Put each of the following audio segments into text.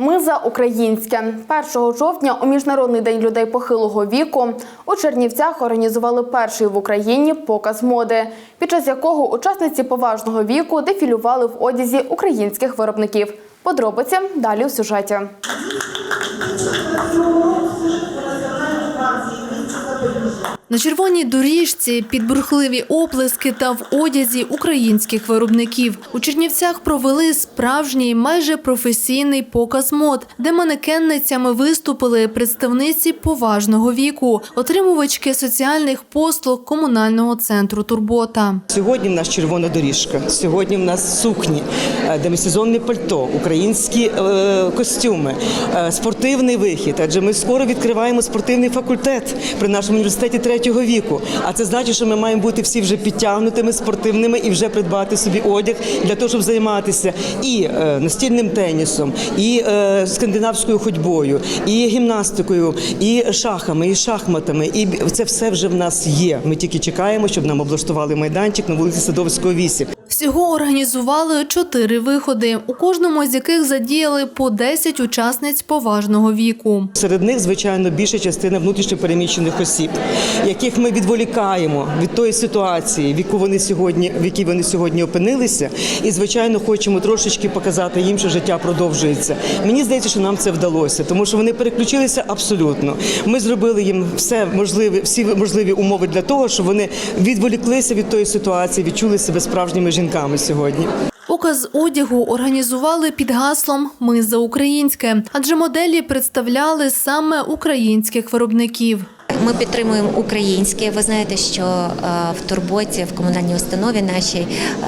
Ми за українське 1 жовтня у міжнародний день людей похилого віку у Чернівцях організували перший в Україні показ моди, під час якого учасниці поважного віку дефілювали в одязі українських виробників. Подробиці далі у сюжеті. На червоній доріжці під бурхливі оплески та в одязі українських виробників у Чернівцях провели справжній майже професійний показ мод, де манекенницями виступили представниці поважного віку, отримувачки соціальних послуг комунального центру Турбота. Сьогодні в нас червона доріжка. Сьогодні в нас сукні, е, демисезонне пальто, українські е, костюми, е, спортивний вихід. Адже ми скоро відкриваємо спортивний факультет при нашому університеті третього віку. А це значить, що ми маємо бути всі вже підтягнутими, спортивними і вже придбати собі одяг для того, щоб займатися і е, настільним тенісом, і е, скандинавською ходьбою, і гімнастикою, і шахами, і шахматами. І це все вже в нас є. Ми тільки чекаємо, щоб нам облаштували майданчик на вулиці Садовського 8. Всього організували чотири виходи, у кожному з яких задіяли по 10 учасниць поважного віку. Серед них, звичайно, більша частина внутрішньопереміщених осіб, яких ми відволікаємо від тої ситуації, в якій вони сьогодні опинилися, і звичайно хочемо трошечки показати їм, що життя продовжується. Мені здається, що нам це вдалося, тому що вони переключилися абсолютно. Ми зробили їм все можливе, всі можливі умови для того, щоб вони відволіклися від тої ситуації, відчули себе справжніми жінками сьогодні. Показ одягу організували під гаслом Ми за українське, адже моделі представляли саме українських виробників. Ми підтримуємо українське. Ви знаєте, що е, в турботі в комунальній установі нашій е,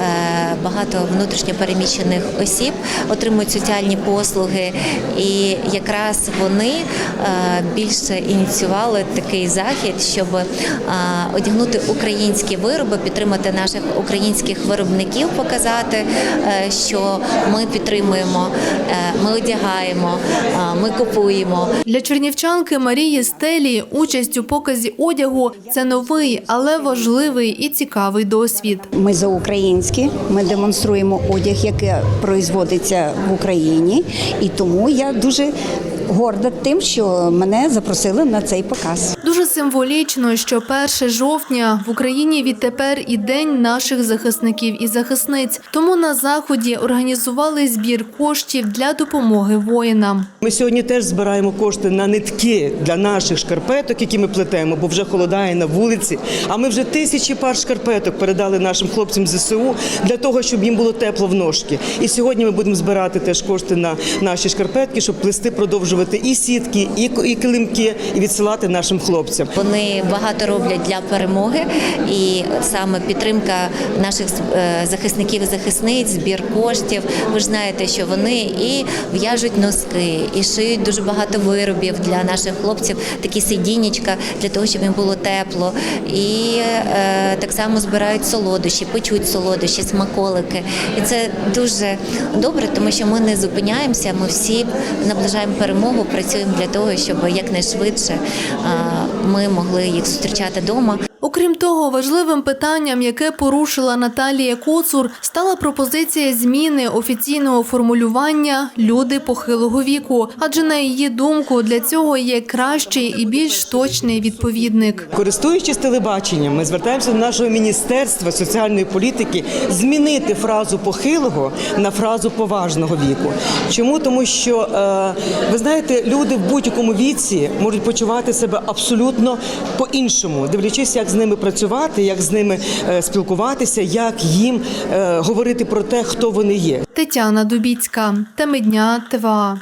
багато внутрішньопереміщених осіб отримують соціальні послуги, і якраз вони е, більше ініціювали такий захід, щоб одягнути українські вироби, підтримати наших українських виробників, показати, що ми підтримуємо, ми одягаємо, ми купуємо. Для чернівчанки Марії Стелі участь у показі одягу це новий, але важливий і цікавий досвід. Ми за українські, ми демонструємо одяг, який производиться в Україні, і тому я дуже горда тим, що мене запросили на цей показ. Дуже символічно, що 1 жовтня в Україні відтепер і день наших захисників і захисниць. Тому на заході організували збір коштів для допомоги воїнам. Ми сьогодні теж збираємо кошти на нитки для наших шкарпеток, які ми плетемо, бо вже холодає на вулиці. А ми вже тисячі пар шкарпеток передали нашим хлопцям ЗСУ для того, щоб їм було тепло в ножки. І сьогодні ми будемо збирати теж кошти на наші шкарпетки, щоб плести, продовжувати і сітки, і, килимки, і відсилати нашим хлопцям. Вони багато роблять для перемоги, і саме підтримка наших е, захисників і захисниць, збір коштів. Ви ж знаєте, що вони і в'яжуть носки, і шиють дуже багато виробів для наших хлопців, такі сидіннячка для того, щоб їм було тепло. І е, так само збирають солодощі, печуть солодощі, смаколики. І це дуже добре, тому що ми не зупиняємося. Ми всі наближаємо перемогу, працюємо для того, щоб якнайшвидше е, ми могли їх зустрічати вдома. Окрім того, важливим питанням, яке порушила Наталія Коцур, стала пропозиція зміни офіційного формулювання люди похилого віку. Адже на її думку для цього є кращий і більш точний відповідник. Користуючись телебаченням, ми звертаємося до нашого міністерства соціальної політики змінити фразу похилого на фразу поважного віку. Чому? Тому що е, ви знаєте, люди в будь-якому віці можуть почувати себе абсолютно по-іншому, дивлячись, як з ними працювати, як з ними е, спілкуватися, як їм е, говорити про те, хто вони є. Тетяна Дубіцька, Теми дня ТВА.